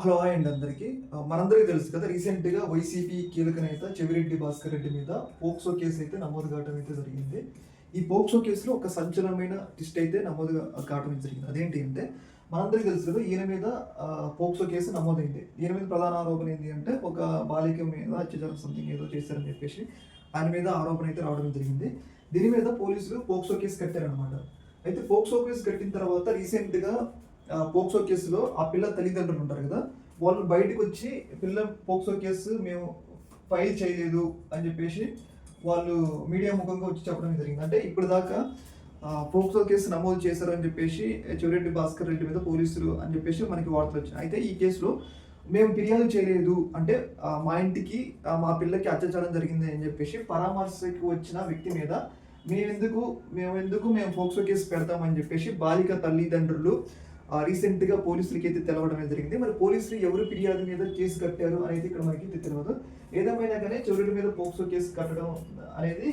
Hello hi అండి అందరికీ. మనందరికీ తెలుసు కదా రీసెంట్గా వైసీపీ కీలక నేత చెవిరెడ్డి భాస్కర్ రెడ్డి మీద పోక్సో కేసు అయితే నమోదు కావడం అయితే జరిగింది. ఈ పోక్సో కేసులో ఒక సంచలనమైన ట్విస్ట్ అయితే నమోదు కావడం జరిగింది. అదేంటి అంటే మనందరికీ తెలుసు కదా ఈయన మీద పోక్సో కేసు నమోదైంది. ఈయన మీద ప్రధాన ఆరోపణ ఏంటి అంటే ఒక బాలిక మీద అత్యాచారం సంథింగ్ ఏదో చేశారని చెప్పేసి ఆయన మీద ఆరోపణ అయితే రావడం జరిగింది. దీని మీద పోలీసులు పోక్సో కేసు కట్టారనమాట అయితే పోక్సో కేసు కట్టిన తర్వాత రీసెంట్గా పోక్సో కేసులో ఆ పిల్ల తల్లిదండ్రులు ఉంటారు కదా వాళ్ళు బయటకు వచ్చి పిల్ల పోక్సో కేసు మేము ఫైల్ చేయలేదు అని చెప్పేసి వాళ్ళు మీడియా ముఖంగా వచ్చి చెప్పడం జరిగింది. అంటే ఇప్పుడు దాకా పోక్సో కేసు నమోదు చేశారు అని చెప్పేసి చెవిరెడ్డి భాస్కర్ రెడ్డి మీద పోలీసులు అని చెప్పేసి మనకి వార్తలు వచ్చాయి. అయితే ఈ కేసులో మేము ఫిర్యాదు చేయలేదు అంటే మా ఇంటికి మా పిల్లకి అత్యాచారం జరిగింది అని చెప్పేసి పరామర్శకు వచ్చిన వ్యక్తి మీద మేమెందుకు మేమెందుకు మేము పోక్సో కేసు పెడతామని చెప్పేసి బాలిక తల్లిదండ్రులు రీసెంట్గా పోలీసులకి అయితే తెలవడం అనేది జరిగింది. మరి పోలీసులు ఎవరు ఫిర్యాదు మీద కేసు కట్టారు అనేది ఇక్కడ మనకి తెలియదు ఏదేమైనా కానీ చెవుడి మీద పోక్సో కేసు కట్టడం అనేది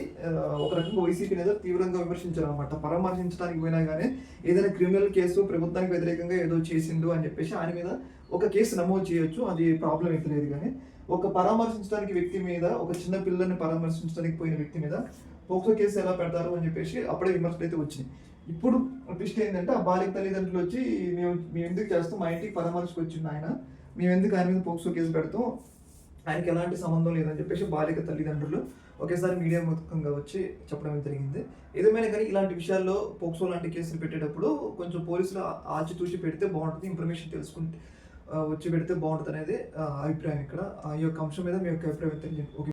ఒక రకంగా వైసీపీ మీద తీవ్రంగా విమర్శించారు అనమాట పరామర్శించడానికి పోయినా కానీ ఏదైనా క్రిమినల్ కేసు ప్రభుత్వానికి వ్యతిరేకంగా ఏదో చేసిండు అని చెప్పేసి ఆయన మీద ఒక కేసు నమోదు చేయొచ్చు. అది ప్రాబ్లం అయితే లేదు కానీ ఒక పరామర్శించడానికి వ్యక్తి మీద ఒక చిన్న పిల్లల్ని పరామర్శించడానికి పోయిన వ్యక్తి మీద పోక్సో కేసు ఎలా పెడతారు అని చెప్పేసి అప్పుడే విమర్శలు అయితే వచ్చినాయి. ఇప్పుడు ట్విస్ట్ ఏంటంటే ఆ బాలిక తల్లిదండ్రులు వచ్చి మేము మేము ఎందుకు చేస్తాం? మా ఇంటికి పరామర్శకు వచ్చింది ఆయన మేము ఎందుకు ఆయన మీద పోక్సో కేసు పెడతాం? ఆయనకి ఎలాంటి సంబంధం లేదని చెప్పేసి బాలిక తల్లిదండ్రులు ఒకేసారి మీడియా మొత్తంగా వచ్చి చెప్పడం జరిగింది. ఏదేమైనా కానీ ఇలాంటి విషయాల్లో పోక్సో లాంటి కేసులు పెట్టేటప్పుడు కొంచెం పోలీసులు ఆచితూచి పెడితే బాగుంటుంది ఇన్ఫర్మేషన్ తెలుసుకుంటే వచ్చి పెడితే బాగుంటుంది అనేది ఆ, అభిప్రాయం ఇక్కడ. ఆ, ఈ యొక్క అంశం మీద మీ యొక్క అభిప్రాయం తెలియజేయండి ఓకే